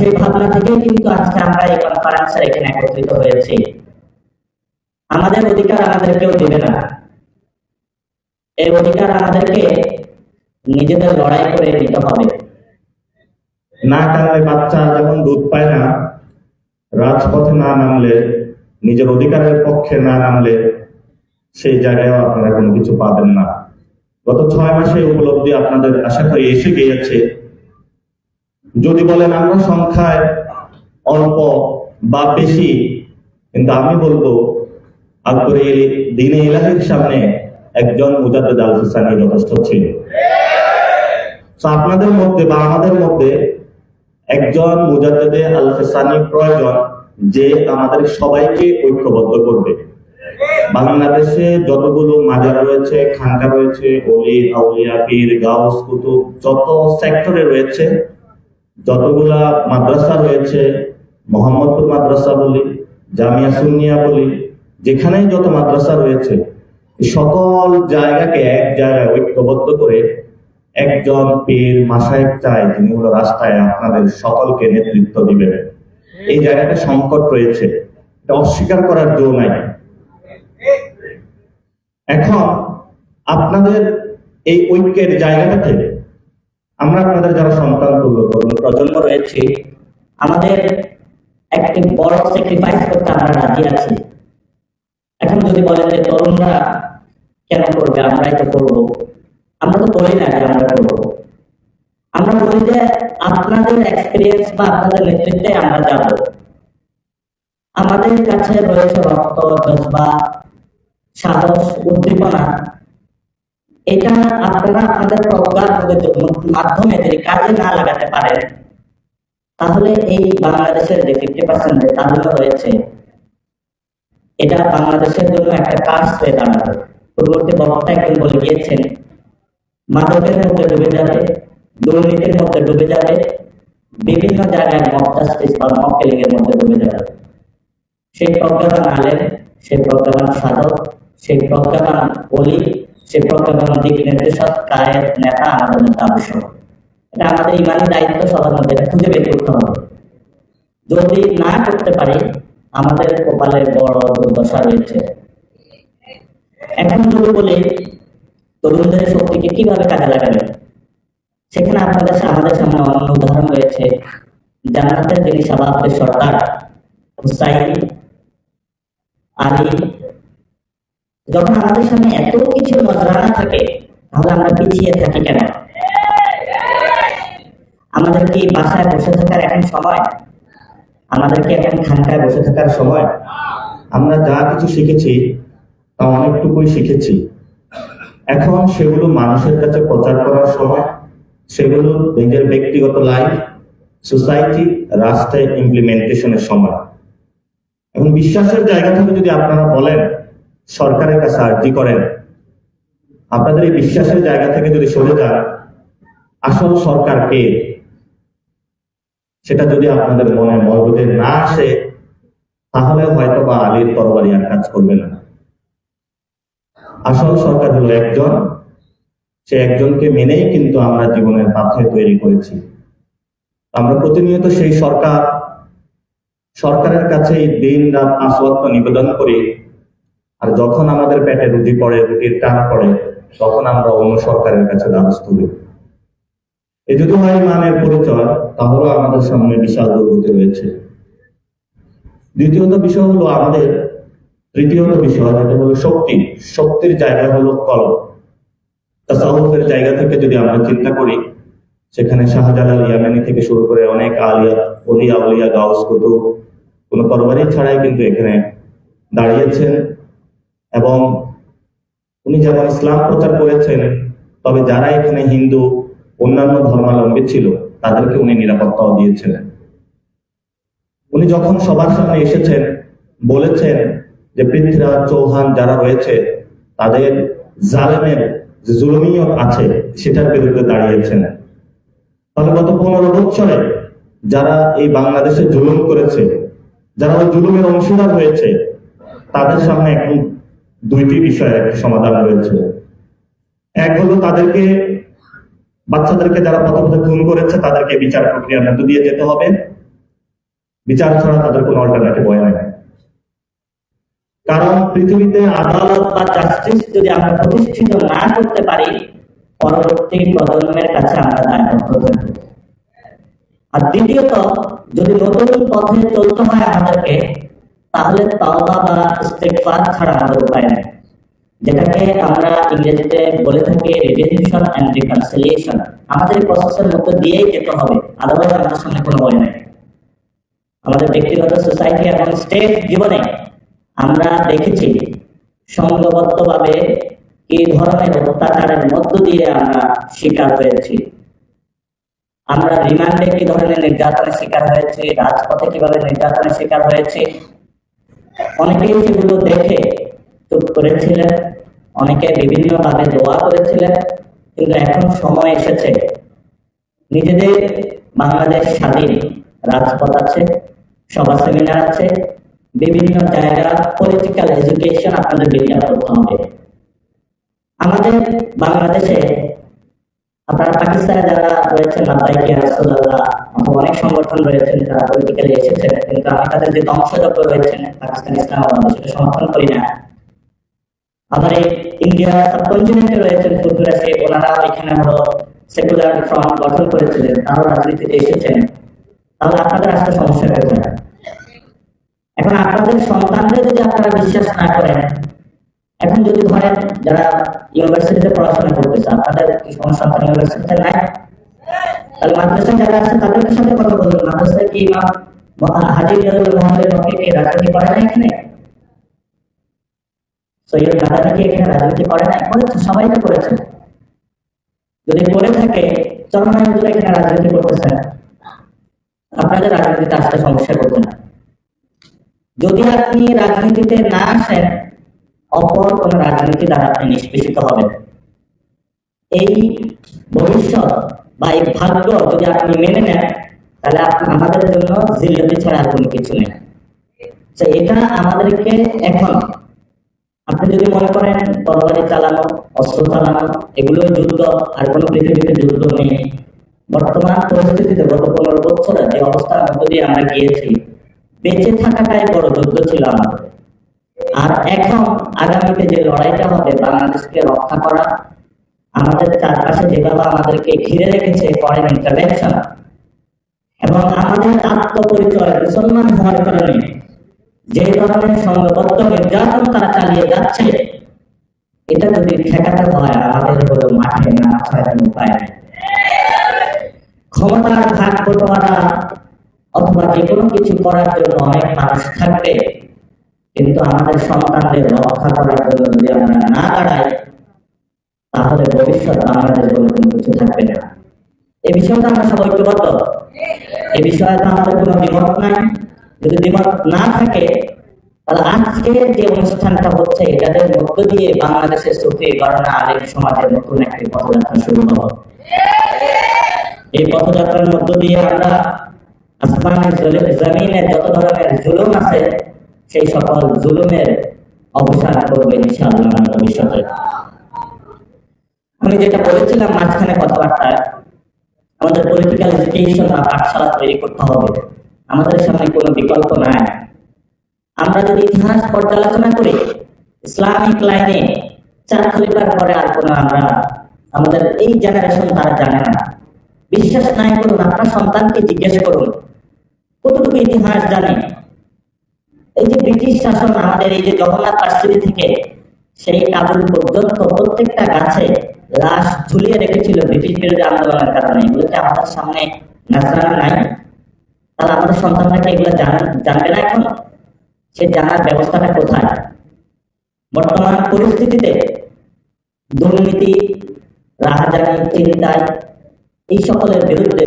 সেই ভাবনা থেকেই কিন্তু আজকে আমরা এই কনফারেন্সের এখানে একত্রিত হয়েছি। আমাদের অধিকার আমাদের কেউ দেবে না। এই অধিকার আমাদেরকে নিজেদের লড়াই করে নিতে হবে। না কারণে বাচ্চা যেমন দুধ পায় না, রাজপথে না নামলে, নিজের অধিকারের পক্ষে না নামলে, সেই জায়গায় আপনারা কোনো কিছু পাবেন না। গত ছয় মাসে উপলব্ধি আপনাদের আশা করি এসে গিয়েছে। যদি বলেন আমরা সংখ্যায় অল্প বা বেশি, কিন্তু আমি বলব আকবরে দিনে ইলাহির সামনে একজন মুজাদ্দেদ আল হুসানি যথেষ্ট ছিল আপনাদের মধ্যে বা আমাদের মধ্যে একজন মুজাদ্দেদে আল ফেসানি প্রয়োজন যে আমাদের সবাইকে ঐক্যবদ্ধ করবে। বাংলাদেশে যতগুলো মাজার রয়েছে, খানকা রয়েছে, অলি, আউলিয়া পীর গাউস কুতুব, যত সেক্টরে রয়েছে যতগুলা মাদ্রাসা রয়েছে, মোহাম্মদপুর মাদ্রাসা বলি, জামিয়া সুনিয়া বলি, যেখানেই যত মাদ্রাসা রয়েছে সকল জায়গাকে এক জায়গায় ঐক্যবদ্ধ করে একজন পীর মাসায়েক চাই যিনি হলো রাস্তায় আপনাদের সকলকে নেতৃত্ব দিবেন। এই জায়গাটা সংকট রয়েছে, এটা অস্বীকার করার জো নাই। এখন আপনাদের এই ঐক্যের জায়গাটাতে আমরা আপনাদের যারা সন্তান প্রজন্ম রয়েছে, আমাদের একটি বড় স্যাক্রিফাইস করতে আমরা রাজি আছি। এখন যদি বলেন যে তরুণরা কেন করবে, আমরাই তো করব। আমরা তো বলি না যে আমরা করব। আমরা বলি যে আপনাদের এক্সপিরিয়েন্স বা আপনাদের নেতৃত্বে আমরা যাব। আমাদের কাছে রয়েছে রক্ত, জজবা, সাহস, উদ্দীপনা। এটা আপনারা আপনাদের প্রজ্ঞার মাধ্যমে যদি কাজে না লাগাতে পারেন, তাহলে এই বাংলাদেশের যে ফিফটি পার্সেন্ট তাহলে রয়েছে, এটা বাংলাদেশের জন্য একটা কাজ হয়ে দাঁড়াবে। পূর্ববর্তী বক্তা একজন বলে গিয়েছেন, মাদকের মধ্যে ডুবে যাবে, দুর্নীতির মধ্যে ডুবে যাবে, বিভিন্ন জায়গায় মক জাস্টিস বা মক এর মধ্যে ডুবে যাবে। সেই প্রজ্ঞাবান আলেম, সেই প্রজ্ঞাবান সাধক, সেই প্রজ্ঞাবান অলি সেই প্রজ্ঞাবান দিক নির্দেশক নেতা আমাদের মধ্যে আবশ্যক। এটা আমাদের ইমানি দায়িত্ব সবার মধ্যে খুঁজে বের করতে হবে। যদি না করতে পারি, আমাদের কপালে বড় দুর্দশা রয়েছে। এখন যদি বলি, তরুণদের শক্তিকে কীভাবে কাজে লাগাবে? সেখানে আপনাদের আমাদের সামনে অন্য উদাহরণ রয়েছে। জান্নাতের যিনি সাবাবদের সর্দার হুসাইন আলী যখন আমাদের সামনে এত কিছু নজরানা থাকে, তাহলে আমরা পিছিয়ে থাকি কেন? আমাদের কি বাসায় বসে থাকার এখন সময়? আমাদের কি এখন খানকায় বসে থাকার সময়? আমরা যা কিছু শিখেছি, তা অনেকটুকুই শিখেছি। এখন সেগুলো মানুষের কাছে প্রচার করার সময়, সেগুলো নিজের ব্যক্তিগত লাইফ সোসাইটি রাষ্ট্রে ইমপ্লিমেন্টেশনের সময়। এখন বিশ্বাসের জায়গা থেকে যদি আপনারা বলেন সরকারের কাছে আর্জি করেন। আপনাদের এই বিশ্বাসের জায়গা থেকে যদি সরে যান, আসল সরকারকে সেটা যদি আপনাদের মনে মরবুদে না আসে, তাহলে হয়তো বা আলীর তরবারি আর কাজ করবে না। আসল সরকার হলো একজন। সে একজনকে মেনেই কিন্তু আমরা জীবনের পাথে তৈরি করেছি। আমরা প্রতিনিয়ত সেই সরকার। সরকারের কাছে দিন রাত আসওয়াক্ত নিবেদন করি। আর যখন আমাদের পেটে রুটি পড়ে, রুটির টান পড়ে, তখন আমরা অন্য সরকারের কাছে দ্বারস্থ হই। এ যদি হয় ইমানের পরিচয়, তাহলে আমাদের সামনে বিশাল দুর্গতি রয়েছে। দ্বিতীয়ত বিষয় হলো আমাদের, তৃতীয়ত বিষয় যেটা হলো শক্তি। শক্তির জায়গা হলো কলম তাসাউফের জায়গা থেকে যদি আমরা চিন্তা করি, সেখানে শাহজালাল ইয়ামানি থেকে শুরু করে অনেক আলিয়া অলিয়া আলিয়া গাউস কুতুব, কোনো তরবারি ছাড়াই কিন্তু এখানে দাঁড়িয়েছেন। এবং উনি যেমন ইসলাম প্রচার করেছেন, তবে যারা এখানে হিন্দু, অন্যান্য ধর্মাবলম্বী ছিল, তাদেরকে উনি নিরাপত্তাও দিয়েছিলেন। উনি যখন সবার সামনে এসেছেন, বলেছেন যে পৃথ্বীরাজ চৌহান যারা রয়েছে, তাদের জালেমের যে জুলুমিয়ত আছে, সেটার বিরুদ্ধে দাঁড়িয়েছেন। তাহলে গত পনেরো বছরে যারা এই বাংলাদেশে জুলুম করেছে, যারা জুলুমের অংশীদার হয়েছে, তাদের সামনে এখন দুইটি বিষয়ের সমাধান রয়েছে। এক হলো তাদেরকে, বাচ্চাদেরকে যারা পথপথে খুন করেছে, তাদেরকে বিচার প্রক্রিয়ার মধ্য দিয়ে যেতে হবে। বিচার ছাড়া তাদের কোনো অল্টারনেটিভ হয় নাই। কারণ পৃথিবীতে আদালত বা জাস্টিস যদি আমরা প্রতিষ্ঠিত না করতে পারি, পরবর্তী প্রজন্মের কাছে আমরা দায়বদ্ধ থাকব। আর দ্বিতীয়ত, যদি নতুন পথে চলতে হয় আমাদেরকে তাহলে তাওবা বা ইস্তেগফার ছাড়া আমাদের উপায় নেই। যেটাকে আমরা ইংরেজিতে বলে থাকি রিডেমশন এন্ড রিকনসিলিয়েশন আমাদের প্রসেসের মধ্যে দিয়েই যেতে হবে আদারওয়াইজ আমাদের সামনে কোনো ওয়ে নেই। আমাদের ব্যক্তিগত সোসাইটি এবং স্টেট জীবনে আমরা দেখেছি সংঘবদ্ধভাবে এই ধরনের অত্যাচারের মধ্য দিয়ে আমরা শিকার হয়েছি। আমরা রিমান্ডে কি ধরনের নির্যাতনের শিকার হয়েছি, রাজপথে কীভাবে নির্যাতনের শিকার হয়েছি অনেকেই সেগুলো দেখে চুপ করেছিলেন, অনেকে বিভিন্নভাবে দোয়া করেছিলেন, কিন্তু এখন সময় এসেছে। নিজেদের বাংলাদেশ স্বাধীন রাজপথ আছে, সভা সেমিনার আছে, বিভিন্ন জায়গা পলিটিক্যাল এডুকেশন আপনাদের বিচার করতে হবে। আমাদের বাংলাদেশে আপনারা পাকিস্তানে যারা রয়েছেন অনেক সংগঠন রয়েছেন তারা পলিটিক্যালি এসেছেন, কিন্তু আমি তাদের যে ধ্বংসযজ্ঞ রয়েছেন পাকিস্তান ইসলামাবাদ সেটা সমর্থন করি না। ইন্ডিয়া সাবকন্টিনেন্টে রয়েছেন শেখ ওনারা এখানে হলো সেকুলার ফ্রন্ট গঠন করেছিলেন, তারাও রাজনীতিতে এসেছেন। তাহলে আপনাদের আসতে সমস্যা হয়ে এখন আপনাদের সন্তানদের যদি আপনারা বিশ্বাস না করেন এখন যদি ধরেন যারা ইউনিভার্সিটিতে পড়াশোনা করতেছে, আপনাদের কি কোনো সন্তান ইউনিভার্সিটিতে নাই? তাহলে মাদ্রাসায় যারা আছে তাদের সাথে কথা বলুন। মাদ্রাসায় কি ইমাম হাজির জালাল মোহাম্মদ মক্কে কি রাজনীতি করে না এখানে? সৈয়দ মাদানি কি এখানে রাজনীতি করে না করেছে, সবাই তো করেছে। যদি করে থাকে চরমায় হুজুর এখানে রাজনীতি করতেছেন আপনাদের রাজনীতিতে আসতে সমস্যা করবে না। যদি আপনি রাজনীতিতে না আসেন অপর কোন রাজনীতি দ্বারা আপনি নিষ্পেষিত হবেন। এই ভবিষ্যৎ বা এই ভাগ্য যদি আপনি মেনে নেন, তাহলে আমাদের জন্য জিল্লতি ছাড়া কোনো কিছু নেই। এটা আমাদেরকে এখন আপনি যদি মনে করেন তরবারি চালানো, অস্ত্র চালানো এগুলো যুদ্ধ, আর কোনো পৃথিবীতে যুদ্ধ নেই। বর্তমান পরিস্থিতিতে গত পনেরো বছরে যে অবস্থার মধ্য দিয়ে আমরা গিয়েছি, বেঁচে থাকাটাই বড় যুদ্ধ ছিল আমাদের। আর এখন আগামীতে যে লড়াইটা হবে, বাংলাদেশকে রক্ষা করা, আমাদের চারপাশে যেভাবে আমাদেরকে ঘিরে রেখেছে ফরেন ইন্টারভেনশন এবং আমাদের আত্মপরিচয়, মুসলমান হওয়ার কারণে যে ধরনের সংঘবদ্ধ নির্যাতন তারা চালিয়ে যাচ্ছে, এটা যদি ঠেকাতে হয়, আমাদের হলো মাঠে না আসার উপায় ক্ষমতার ভাগ বটোয়ারা অথবা যে কোনো কিছু করার জন্য অনেক মানুষ থাকবে। কিন্তু আমাদের সন্তানদের রক্ষা করার জন্য যদি আমরা না দাঁড়াই, তাহলে ভবিষ্যৎ বাংলাদেশ বলে কোনো কিছু থাকবে না। এই বিষয়টা আমরা সবাই ঐক্যবদ্ধ? এই বিষয়ে তো আমাদের কোনো দ্বিমত নাই। যদি দ্বিমত না থাকে, তাহলে আজকে যে অনুষ্ঠানটা হচ্ছে, এটাদের মধ্য দিয়ে বাংলাদেশের সুফি গণনা আলিম সমাজের নতুন একটি পথযাত্রা শুরু হবে এই পথযাত্রার মধ্য দিয়ে আমরা আসমানের জমিনে যত ধরনের জুলুম আছে সেই সকল জুলুমের অবসান করবে ভবিষ্যতে। আমি যেটা বলেছিলাম মাঝখানে কথাবার্তায় আমাদের পলিটিক্যাল এডুকেশন বা পাঠশালা তৈরি করতে হবে। আমাদের সামনে কোনো বিকল্প নাই। আমরা যদি ইতিহাস পর্যালোচনা করি, ইসলামিক লাইনে চার খলিফার পরে আর কোনো আমরা, আমাদের এই জেনারেশন তারা জানে না। বিশ্বাস নাই করুন আপনার সন্তানকে জিজ্ঞেস করুন, কতটুকু ইতিহাস জানে? এই যে ব্রিটিশ শাসন আমাদের, এই যে জগন্নাথ পার্সিটি থেকে সেই কাবুল পর্যন্ত প্রত্যেকটা গাছে লাশ ঝুলিয়ে রেখেছিল ব্রিটিশ বিরোধী আন্দোলনের কারণে। এগুলো কি আমাদের সামনে নাজরানা নাই? তাহলে আমাদের সন্তানটাকে এগুলো জান, জানবে না এখন? সে জানার ব্যবস্থাটা কোথায়? বর্তমান পরিস্থিতিতে দুর্নীতি, রাহাজানি, চিন্তায় এই সকলের বিরুদ্ধে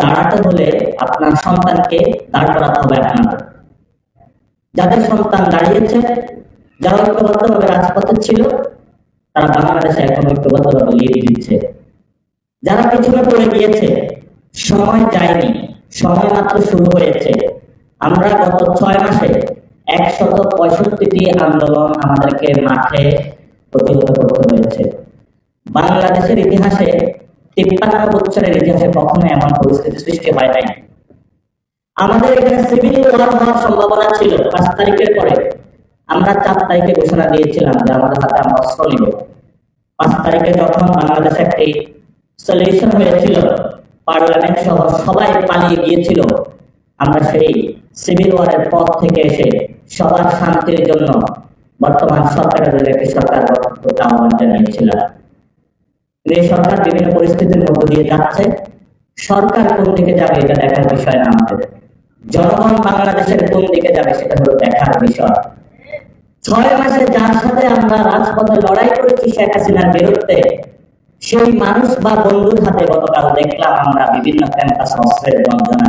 দাঁড়াতে হলে আপনার সন্তানকে দাঁড় করাতে হবে আপনার। যাদের সন্তান দাঁড়িয়েছে, যারা ঐক্যবদ্ধভাবে রাজপথে ছিল, তারা বাংলাদেশে এখন ঐক্যবদ্ধভাবে লিড দিচ্ছে যারা পিছনে পড়ে গিয়েছে, সময় যায়নি, সময় মাত্র শুরু হয়েছে। আমরা গত ছয় মাসে একশত পঁয়ষট্টিটি আন্দোলন আমাদেরকে মাঠে প্রতিহত করতে হয়েছে। বাংলাদেশের ইতিহাসে তিপ্পান্ন বছরের ইতিহাসে কখনো এমন পরিস্থিতি সৃষ্টি হয় নাই। আমাদের এখানে সিভিল ওয়ার হওয়ার সম্ভাবনা ছিল পাঁচ তারিখের পরে। আমরা চার তারিখে ঘোষণা দিয়েছিলাম যে আমাদের হাতে আমরা অস্ত্র নিব। পাঁচ তারিখে যখন বাংলাদেশে একটি সলিউশন হয়েছিল, পার্লামেন্ট সহ সবাই পালিয়ে গিয়েছিল, আমরা সেই সিভিল ওয়ারের পথ থেকে এসে সবার শান্তির জন্য বর্তমান সরকারের একটি সরকার গঠন করতে আহ্বান জানিয়েছিলাম। এই সরকার বিভিন্ন পরিস্থিতির মধ্য দিয়ে যাচ্ছে। সরকার কোন দিকে যাবে, এটা দেখার বিষয় না আমাদের। জনগণ বাংলাদেশের কোন দিকে যাবে সেটা হলো দেখার বিষয়। ছয় মাসে যার সাথে আমরা রাজপথে লড়াই করেছি শেখ হাসিনার বিরুদ্ধে, সেই মানুষ বা বন্ধুর হাতে গতকাল দেখলাম আমরা বিভিন্ন ক্যাম্পাস অস্ত্রের বঞ্চনা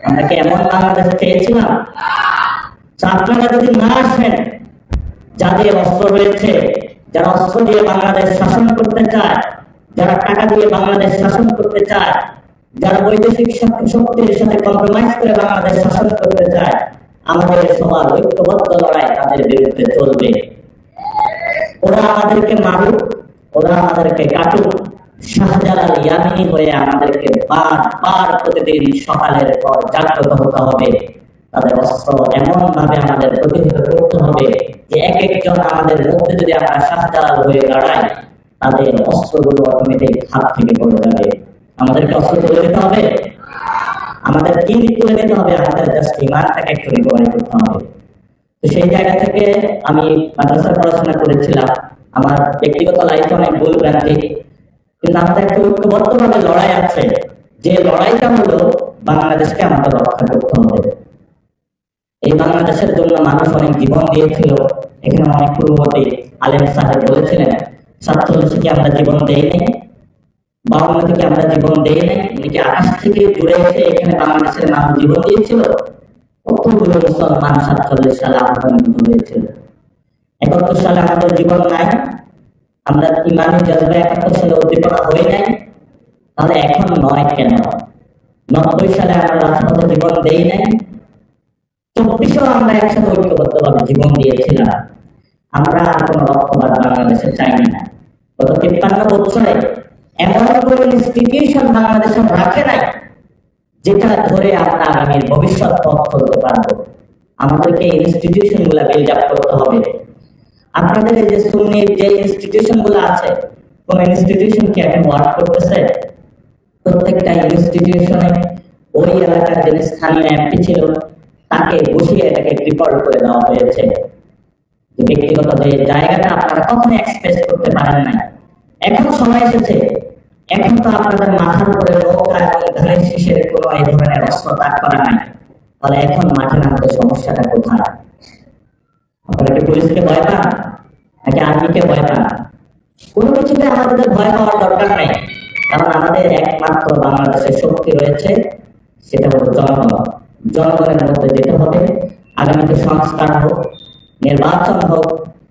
আমরা কি এমন বাংলাদেশ চেয়েছিলাম? আপনারা যদি না আসেন যাদের অস্ত্র রয়েছে, যারা অস্ত্র দিয়ে বাংলাদেশ শাসন করতে চায়, যারা টাকা দিয়ে বাংলাদেশ শাসন করতে চায় যারা বৈদেশিক শক্তির সাথে কম্প্রোমাইজ করে বাংলাদেশ শাসন করতে চায়, আমাদের সবার ঐক্যবদ্ধ লড়াই তাদের বিরুদ্ধে চলবে। ওরা আমাদেরকে মারুক, ওরা আমাদেরকে কাটুক। শাহজালাল ইয়ামিনী হয়ে আমাদেরকে প্রতিদিন সকালের পর জাগ্রত হতে হবে। তাদের অস্ত্র এমন ভাবে আমাদের প্রতিহত করতে হবে যে এক একজন আমাদের মধ্যে যদি আমরা শাহজালাল হয়ে দাঁড়াই, তাদের অস্ত্রগুলো অটোমেটিক হাত থেকে পড়ে যাবে। আমাদেরকে অস্ত্র তুলে দিতে হবে। আমাদের কি তুলে নিতে হবে, আমাদের জাস্ট ইমানটাকে একটু রিকভারি করতে হবে। তো সেই জায়গা থেকে আমি মাদ্রাসায় পড়াশোনা করেছিলাম। আমার ব্যক্তিগত লাইফে অনেক ভুল ভ্রান্তি। কিন্তু আমাদের একটা ঐক্যবদ্ধভাবে লড়াই আছে। যে লড়াইটা হলো, বাংলাদেশকে আমাদের রক্ষা করতে হবে। এই বাংলাদেশের জন্য মানুষ অনেক জীবন দিয়েছিল। এখানে অনেক পূর্ববর্তী আলেম সাহেব বলেছিলেন সাতচল্লিশে কি আমরা জীবন দেই নাই বাউন্ন থেকে আমরা জীবন দেই নাই উনি আকাশ থেকে জুড়ে এসে এখানে বাংলাদেশের মানুষ জীবন দিয়েছিল। কতগুলো মুসলমান সাতচল্লিশ সালে আহ্বানিত হয়েছিল একাত্তর সালে আমাদের জীবন নাই। আমরা ইমানি জজবা একাত্তর সালে উদ্দীপনা হয়ে নাই। তাহলে এখন নয় কেন? নব্বই সালে আমরা রাজপথে জীবন দেই নাই। চব্বিশেও আমরা একসাথে ঐক্যবদ্ধ ভাবে জীবন দিয়েছিলাম। আমরা আর কোন রক্তবাদ বাংলাদেশে চাই না। গত তিপ্পান্ন বছরে এমন কোন ইনস্টিটিউশন বাংলাদেশে রাখে নাই যেটা ধরে আমরা আগামীর ভবিষ্যৎ পথ চলতে পারব। আমাদেরকে ইনস্টিটিউশনগুলা বিল্ড আপ করতে হবে। আপনাদের যে সুন্নির যে ইনস্টিটিউশনগুলো আছে, কোন ইনস্টিটিউশন কি এখন ওয়ার্ক করতেছে? প্রত্যেকটা ইনস্টিটিউশনে ওই এলাকার যে স্থানীয় এমপি ছিল, তাকে বসিয়ে এটাকে রিপোর্ট করে দেওয়া হয়েছে। ব্যক্তিগত যে জায়গাটা আপনারা কখনো এক্সপ্রেস করতে পারেন না এখন সময় এসেছে এখন তো আপনাদের মাথার উপরে ধানের শীষের কোনো এই ধরনের অস্ত্র তাক করা নাই। তাহলে এখন মাঠে নামতে সমস্যাটা কোথায়? আপনারা কি পুলিশকে ভয় পান? নাকি আর্মিকে ভয় পান? কোনো কিছুতে আমাদের ভয় পাওয়ার দরকার নেই। কারণ আমাদের একমাত্র বাংলাদেশের শক্তি রয়েছে, সেটা হলো জনগণ। জনগণের মধ্যে যেতে হবে। আগামীতে সংস্কার হোক, নির্বাচন হোক,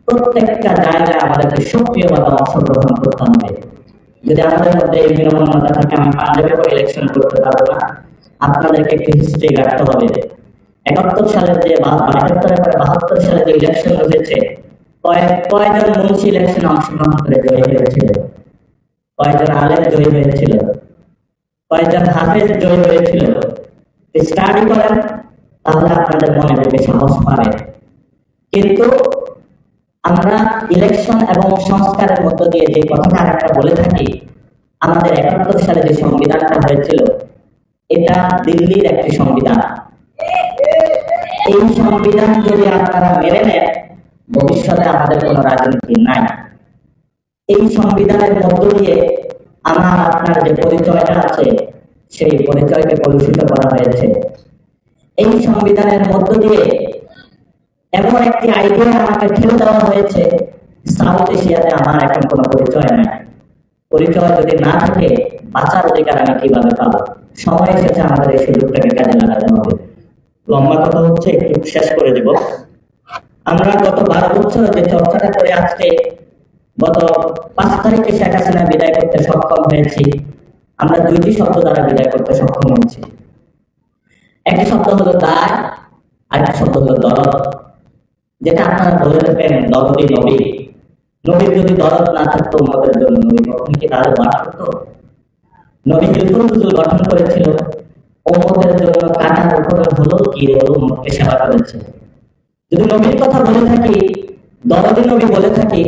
প্রত্যেকটা জায়গায় আমাদেরকে সক্রিয়ভাবে অংশগ্রহণ করতে হবে। যদি আমাদের মধ্যে এই বিনম্রতা থাকে আমি পাঞ্জাবে করে ইলেকশন করতে পারব না, আপনাদেরকে একটি হিস্ট্রি রাখতে হবে। একাত্তর সালের যে বাহাত্তরের পরে বাহাত্তর সালে যে ইলেকশন হয়েছে কয়জন মুন্সি ইলেকশনে অংশগ্রহণ করে জয়ী হয়েছিল। কয়জন আলেম জয়ী হয়েছিল। কয়জন হাফেজ জয়ী হয়েছিল। স্টাডি করেন, তাহলে আপনাদের মনে থেকে সাহস পাবে। কিন্তু আমরা ইলেকশন এবং সংস্কারের মধ্য দিয়ে যে কথাটা আরেকটা বলে থাকি, আমাদের একাত্তর সালে যে সংবিধানটা হয়েছিল, এটা দিল্লির একটি সংবিধান। এই সংবিধান যদি আপনারা মেনে নেন, ভবিষ্যতে আমাদের কোনো রাজনীতি নাই। এই সংবিধানের মধ্য দিয়ে আমার, আপনার যে পরিচয়টা আছে, সেই পরিচয়কে কলুষিত করা হয়েছে। এই সংবিধানের মধ্য দিয়ে এমন একটি আইডিয়া আমাকে ঠেলে দেওয়া হয়েছে? সাউথ এশিয়াতে আমার এখন কোনো পরিচয় নাই। পরিচয় যদি না থাকে, বাঁচার অধিকার আমি কীভাবে পাবো? সময় এসেছে আমাদের এই সুযোগটাকে কাজে লাগাতে হবে। লম্বা কথা হচ্ছে, একটু শেষ করে দেব। আমরা গত বারো বছর যে চর্চাটা করে আজকে গত পাঁচ তারিখে শেখ হাসিনা বিদায় করতে সক্ষম হয়েছি, আমরা দুইটি শব্দ দ্বারা বিদায় করতে সক্ষম হয়েছি। একটি শব্দ হলো দায়, আরেকটি শব্দ হলো দরদ। যেটা আপনারা বলে থাকেন দরদি নবী নবীর যদি দরদ না থাকতো আমাদের জন্য, নবী কখন কি তাহলে বাস করতো নবী হিলফুল গঠন করেছিল জন্য কাটার উপরে ও মুখকে সেবা করেছে। যদি নবীর কথা বলে থাকি নবী বলে থাকি,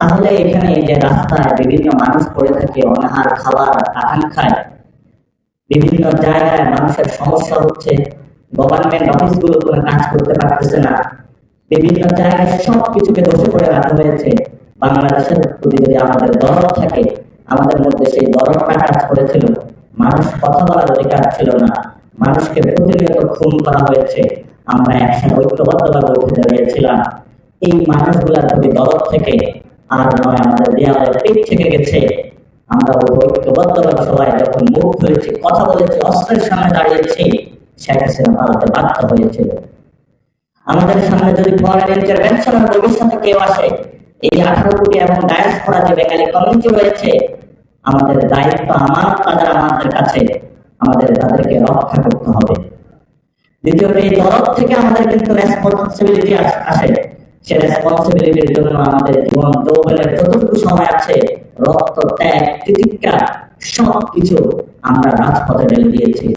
তাহলে এখানে যে রাস্তায় বিভিন্ন মানুষ পড়ে থাকে, অনাহার খাবার আকাঙ্ক্ষায় বিভিন্ন জায়গায় মানুষের সমস্যা হচ্ছে গভর্নমেন্ট অফিসগুলো কোনো কাজ করতে পারতেছে না বিভিন্ন জায়গায় সব কিছুকে দোষে করে রাখা হয়েছে। বাংলাদেশের প্রতি যদি আমাদের দরদ থাকে, আমাদের মধ্যে সেই দরদটা কাজ করেছিল। মানুষ কথা বলার অধিকার ছিল না। মানুষকে প্রতিনিয়ত খুন করা হয়েছে। আমরা একসাথে ঐক্যবদ্ধভাবে উঠে দাঁড়িয়েছিলাম। এই মানুষগুলার প্রতি দরদ থেকে আর নয়, আমাদের দেয়ালে পেট থেকে গেছে। আমরা ঐক্যবদ্ধভাবে সবাই যখন মুখ খুলেছি, কথা বলেছি, অস্ত্রের সামনে দাঁড়িয়েছি, শেখ হাসিনা পালাতে বাধ্য হয়েছিল। আমাদের সামনে যদি ফরেন ইন্টারভেনশনের ভবিষ্যতে কেউ আসে, এই আঠারো কোটি এবং ডায়াসপোরা যে বেঙ্গালি কমিউনিটি রয়েছে আমাদের দায়িত্ব আমার তাদের আমাদের কাছে, আমাদের তাদেরকে রক্ষা করতে হবে। দ্বিতীয়ত, এই দরদ থেকে আমাদের কিন্তু রেসপন্সিবিলিটি আসে সে রেসপন্সিবিলিটির জন্য আমাদের জীবন যৌবনের যতটুকু সময় আছে, রক্ত, ত্যাগ, তিতিক্ষা সব কিছু আমরা রাজপথে ঢেলে দিয়েছি।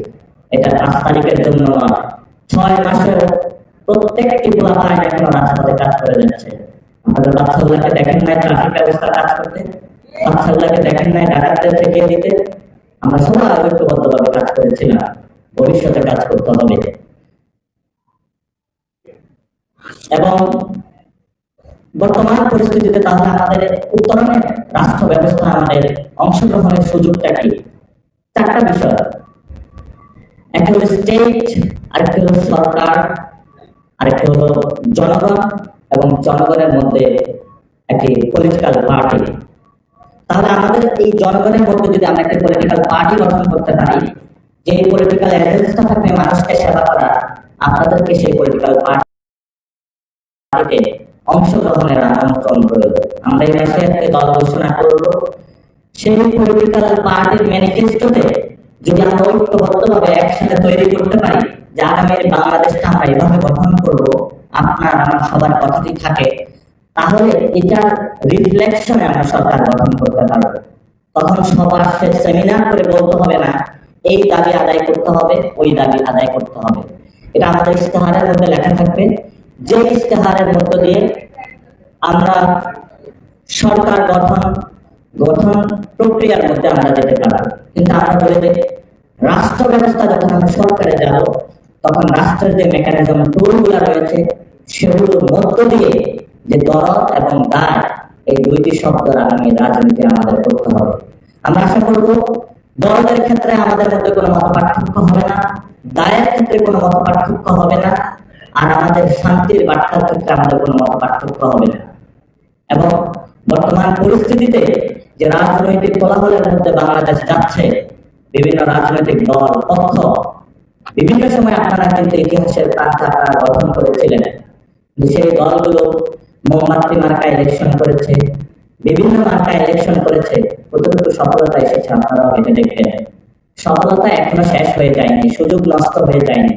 এটা পাঁচ তারিখের জন্য নয়, ছয় মাসের প্রত্যেকটি কাজ করে যাচ্ছে দেখেন নাই ট্রাফিক ব্যবস্থা কাজ করতে। দেখেন নাই ডাকাতদের থেকে দিতে। আমরা সবাই কাজ করেছিলাম। ভবিষ্যতে কাজ করতে হবে। এবং বর্তমান পরিস্থিতিতে তাহলে আমাদের উত্তরণের রাষ্ট্র ব্যবস্থা আমাদের অংশগ্রহণের সুযোগটা কি? চারটা বিষয়। একটা হলো স্টেট আরেকটা হলো সরকার। আরেকটা হলো জনগণ এবং জনগণের মধ্যে একটি পলিটিক্যাল পার্টি তাহলে আমাদের এই জনগণের মধ্যে যদি আমরা একটি পলিটিক্যাল পার্টি গঠন করতে পারি যে পলিটিক্যাল এজেন্সটা থাকবে মানুষকে সেবা করা, আপনাদেরকে সেই পলিটিক্যাল পার্টিতে অংশগ্রহণের আমন্ত্রণ করব আমরা এই মাসে একটি দল ঘোষণা করব। সেই পলিটিক্যাল পার্টির ম্যানিফেস্টোতে যদি আমরা ঐক্যবদ্ধভাবে একসাথে তৈরি করতে পারি যে আগামীর বাংলাদেশটা আমরা এভাবে গঠন করব, আপনার আমার সবার কথাটি থাকে, তাহলে রিফ্লেকশনে আমরা সরকার গঠন করতে পারব। তখন সবার সেমিনার করে বলতে হবে না, এই দাবি আদায় করতে হবে, ওই দাবি আদায় করতে হবে। এটা আমাদের মধ্যে লেখা থাকবে, যে ইস্তেহারের মধ্য দিয়ে আমরা সরকার গঠন গঠন প্রক্রিয়ার মধ্যে আমরা যেতে পারব। কিন্তু আমরা বলে রাষ্ট্র ব্যবস্থা যখন আমরা সরকারে যাব তখন রাষ্ট্রের যে মেকানিজম টুলগুলো রয়েছে সেগুলোর মধ্য দিয়ে যে দরদ এবং দায়, এই দুইটি শব্দের আগামী রাজনীতি আমাদের করতে হবে। আমরা আশা করব, দরদের ক্ষেত্রে আমাদের মধ্যে কোনো মত পার্থক্য হবে না, দায়ের ক্ষেত্রে কোনো মত পার্থক্য হবে না, আর আমাদের শান্তির বার্তার ক্ষেত্রে আমাদের কোনো মত পার্থক্য হবে না। এবং বর্তমান পরিস্থিতিতে যে রাজনৈতিক কোলাহলের মধ্যে বাংলাদেশ যাচ্ছে, বিভিন্ন রাজনৈতিক দল, পক্ষ বিভিন্ন সময় আপনারা কিন্তু ইতিহাসের আপনারা গঠন করেছিলেন। সেই দলগুলো মোমবাতি মার্কা ইলেকশন করেছে, বিভিন্ন মার্কা ইলেকশন করেছে, কতটুকু সফলতা এসেছে আপনারাও ভেবে দেখবেন। সফলতা এখনও শেষ হয়ে যায়নি, সুযোগ নষ্ট হয়ে যায়নি।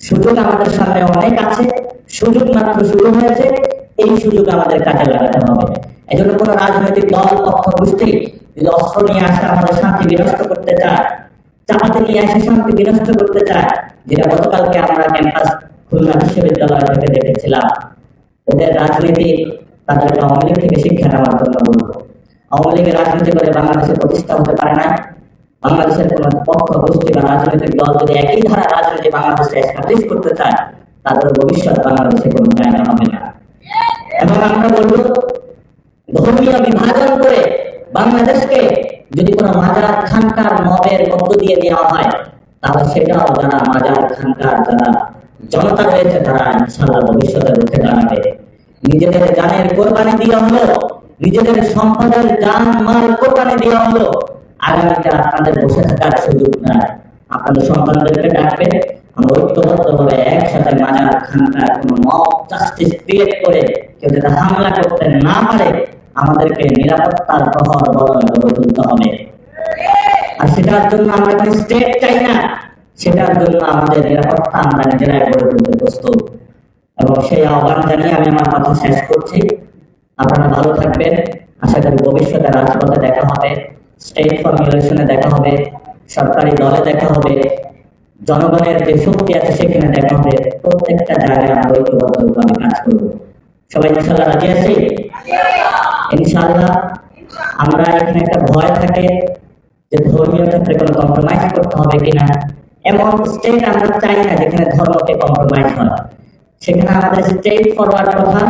সুযোগ আমাদের সামনে অনেক আছে, সুযোগ মাত্র শুরু হয়েছে, এই সুযোগ আমাদের কাজে লাগাতে হবে। এজন্য কোন রাজনৈতিক দল, পক্ষ, গোষ্ঠী যদি অস্ত্র নিয়ে আসে, আমাদের শান্তি বিনষ্ট করতে চায় চাপাতে নিয়ে এসে শান্তি বিনষ্ট করতে চায়, যেটা গতকালকে আমরা ক্যাম্পাস খুলনা বিশ্ববিদ্যালয় থেকে দেখেছিলাম। ওদের রাজনীতি তাদেরকে আওয়ামী লীগ থেকে শিক্ষা নেওয়ার জন্য বলব আওয়ামী লীগের রাজনীতি করে বাংলাদেশে প্রতিষ্ঠা হতে পারে না বাংলাদেশের কোন পক্ষ, গোষ্ঠী বা রাজনৈতিক দল যদি একই ধারা রাজনীতি বাংলাদেশে এস্টাবলিশ করতে চায় তাদের ভবিষ্যৎ বাংলাদেশে কোনো জায়গা হবে না। এবং আমরা বলব, ধর্মীয় বিভাজন করে বাংলাদেশকে যদি কোনো মাজার খানকার মবের মধ্য দিয়ে দেওয়া হয়, তাহলে সেটাও যারা মাজার খানকার, যারা জনতা রয়েছে, তারা ইনশাল্লাহ ভবিষ্যতে উঠে দাঁড়াবে। নিজেদের জানের কোরবানি দেওয়া হলো, নিজেদের সম্পদের জান, মাল কোরবানি দেওয়া হলো আগামীতে আপনাদের বসে থাকার সুযোগ নাই। আপনাদের সন্তানদেরকে ডাকবে আমরা ঐক্যবদ্ধভাবে একসাথে মাজার, খানকার কোন মব জাস্টিস ক্রিয়েট করে কেউ যাতে হামলা করতে না পারে আমাদেরকে নিরাপত্তার প্রহর বলয় গড়ে তুলতে হবে। আর সেটার জন্য আমরা কোনো স্টেট চাই না। সেটার জন্য আমাদের নিরাপত্তা আমরা নিজেরাই গড়ে তুলতে প্রস্তুত। এবং সেই আহ্বান জানিয়ে আমি আমার কথা শেষ করছি। আপনারা ভালো থাকবেন। আশা করি ভবিষ্যতে রাজপথে দেখা হবে। স্টেট ফর্মুলেশনে দেখা হবে। সরকারি দলে দেখা হবে। জনগণের যে শক্তি আছে সেখানে দেখা হবে। প্রত্যেকটা জায়গায় আমরা ঐক্যবদ্ধভাবে কাজ করব। সবাই ইনশাল্লাহ রাজি আছি? ইনশাল্লাহ। আমরা এখানে একটা ভয় থাকে যে ধর্মীয় ক্ষেত্রে কোনো কম্প্রোমাইজ করতে হবে কিনা। এমন স্টেট আমরা চাই না যেখানে ধর্মকে কম্প্রোমাইজ হয়। সেখানে আমাদের স্টেট ফরওয়ার্ড কথা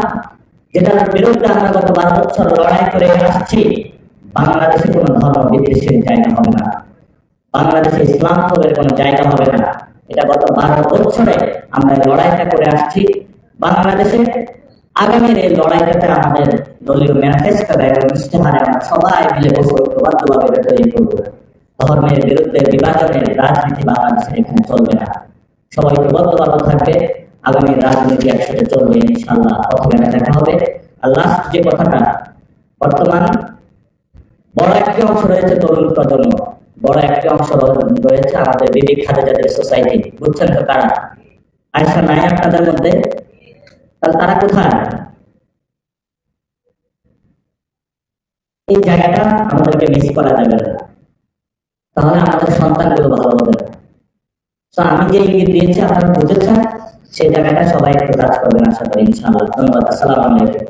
যেটার বিরুদ্ধে আমরা গত বারো বছর লড়াই করে আসছি, বাংলাদেশে কোনো ধর্ম বিদ্বেষের জায়গা হবে না। বাংলাদেশে ইসলাম ফোবের কোনো জায়গা হবে না। এটা গত বারো বছরে আমরা লড়াইটা করে আসছি। বাংলাদেশে আগামীর এই লড়াইটাতে আমাদের দলীয় ম্যানিফেস্টো এবং ইশতেহারে আমরা সবাই মিলে বসে ঐক্যবদ্ধভাবে এটা তৈরি করব। ধর্মের বিরুদ্ধে বিভাজনের রাজনীতি বাংলাদেশে এখানে চলবে না। সবাই ঐক্যবদ্ধভাবে থাকবে। আগামী রাজনীতি একসাথে চলবে ইনশাল্লাহ পথে দেখা হবে। আর লাস্ট যে কথাটা, বর্তমান বড় একটি অংশ রয়েছে তরুণ প্রজন্ম। বড় একটি অংশ রয়েছে আমাদের বিবেক খাদেজাদের সোসাইটি বুঝছেন তো কারা? আয়সা নাই আপনাদের মধ্যে? তাহলে তারা কোথায়? এই জায়গাটা আমাদেরকে মিস করা যাবে না। তাহলে আমাদের সন্তানগুলো ভালো হবে তো আমি যে ইঙ্গিত দিয়েছি, আপনারা বুঝেছেন, সেই জায়গাটা সবাই একটু কাজ করবেন, আশা করি, ইনশাআল্লাহ। ধন্যবাদ, আসসালামু আলাইকুম।